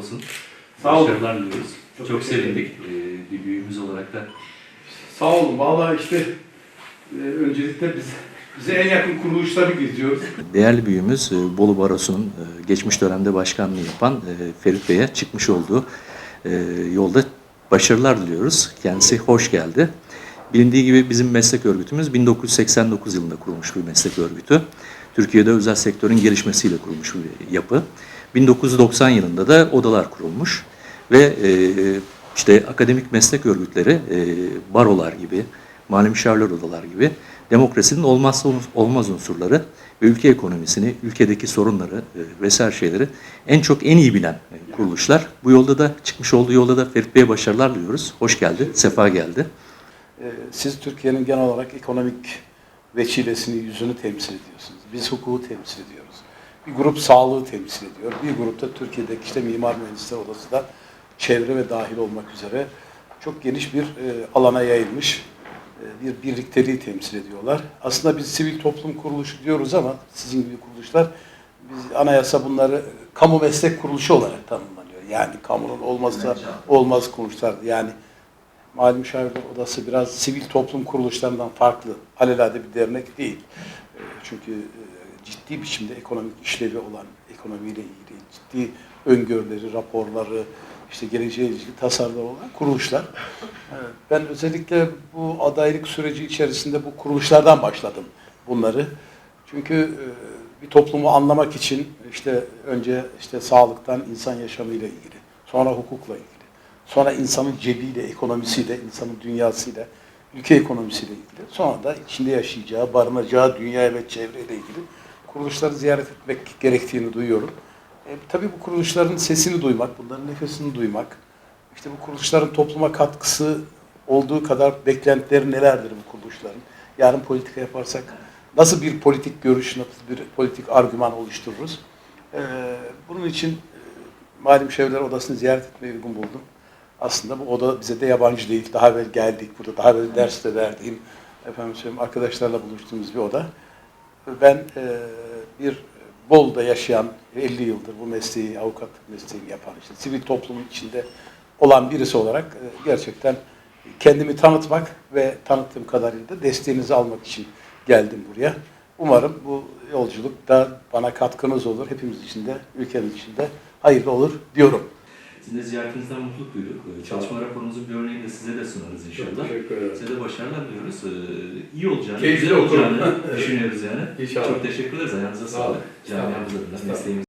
olsun. Sağ olun. Başarılar diliyoruz. Çok Çok, sevindik. Ee, bir büyüğümüz olarak da. Sağ olun. Vallahi işte e, öncelikle biz bize en yakın kuruluşları geziyoruz. Değerli büyüğümüz e, Bolu Barosu'nun e, geçmiş dönemde başkanlığı yapan e, Ferit Bey'e çıkmış olduğu yolda başarılar diliyoruz. Kendisi hoş geldi. Bilindiği gibi bizim meslek örgütümüz 1989 yılında kurulmuş bir meslek örgütü. Türkiye'de özel sektörün gelişmesiyle kurulmuş bir yapı. 1990 yılında da odalar kurulmuş ve e, işte akademik meslek örgütleri, e, barolar gibi, mali müşavirler odalar gibi demokrasinin olmazsa olmaz unsurları ve ülke ekonomisini, ülkedeki sorunları e, vesaire şeyleri en çok en iyi bilen e, kuruluşlar. Bu yolda da çıkmış olduğu yolda da Ferit Bey'e başarılar diliyoruz. Hoş geldi, sefa geldi. Ee, Siz Türkiye'nin genel olarak ekonomik veçilesini, yüzünü temsil ediyorsunuz. Biz hukuku temsil ediyoruz. Bir grup sağlığı temsil ediyor. Bir grupta Türkiye'deki işte Mimar Mühendisler Odası da çevre ve dahil olmak üzere çok geniş bir e, alana yayılmış e, bir birlikteliği temsil ediyorlar. Aslında biz sivil toplum kuruluşu diyoruz ama sizin gibi kuruluşlar biz anayasa bunları kamu meslek kuruluşu olarak tanımlanıyor. Yani kamunun olmazsa olmaz kuruluşlar. Yani Mali Müşavirler Odası biraz sivil toplum kuruluşlarından farklı. Alelade bir dernek değil. E, Çünkü e, ciddi biçimde ekonomik işlevi olan, ekonomiyle ilgili ciddi öngörüleri, raporları, işte geleceğe ilgili tasarılar olan kuruluşlar. Ben özellikle bu adaylık süreci içerisinde bu kuruluşlardan başladım bunları. Çünkü e, bir toplumu anlamak için işte önce işte sağlıktan insan yaşamıyla ilgili, sonra hukukla ilgili, sonra insanın cebiyle, ekonomisiyle, insanın dünyasıyla, ülke ekonomisiyle ilgili, sonra da içinde yaşayacağı, barınacağı dünya ve çevreyle ilgili kuruluşları ziyaret etmek gerektiğini duyuyorum. E, tabii bu kuruluşların sesini duymak, bunların nefesini duymak, işte bu kuruluşların topluma katkısı olduğu kadar beklentileri nelerdir bu kuruluşların? Yarın politika yaparsak nasıl bir politik görüş, nasıl bir politik argüman oluştururuz? E, bunun için e, Mali Müşavirler Odası'nı ziyaret etmeyi uygun buldum. Aslında bu oda bize de yabancı değil. Daha evvel geldik burada, daha evvel ders de verdiğim, efendim söyleyeyim, arkadaşlarla buluştuğumuz bir oda. Ben e, bir Bolu'da yaşayan, 50 yıldır bu mesleği, avukat mesleğini yapan, işte sivil toplumun içinde olan birisi olarak e, gerçekten kendimi tanıtmak ve tanıttığım kadarıyla da desteğinizi almak için geldim buraya. Umarım bu yolculukta bana katkınız olur. Hepimiz için de, ülkemiz için de hayırlı olur diyorum. Sizin de ziyaretinizden mutluluk duyduk. Ee, Çalışma raporunuzun bir örneğini de size de sunarız inşallah. teşekkür ederim. Size de başarılar diliyoruz. Ee, iyi olacağını, Keyifli güzel olacağını düşünüyoruz yani. İnşallah. Çok teşekkür ederiz. Ayağınıza sağlık. Camiamız adına, mesleğimiz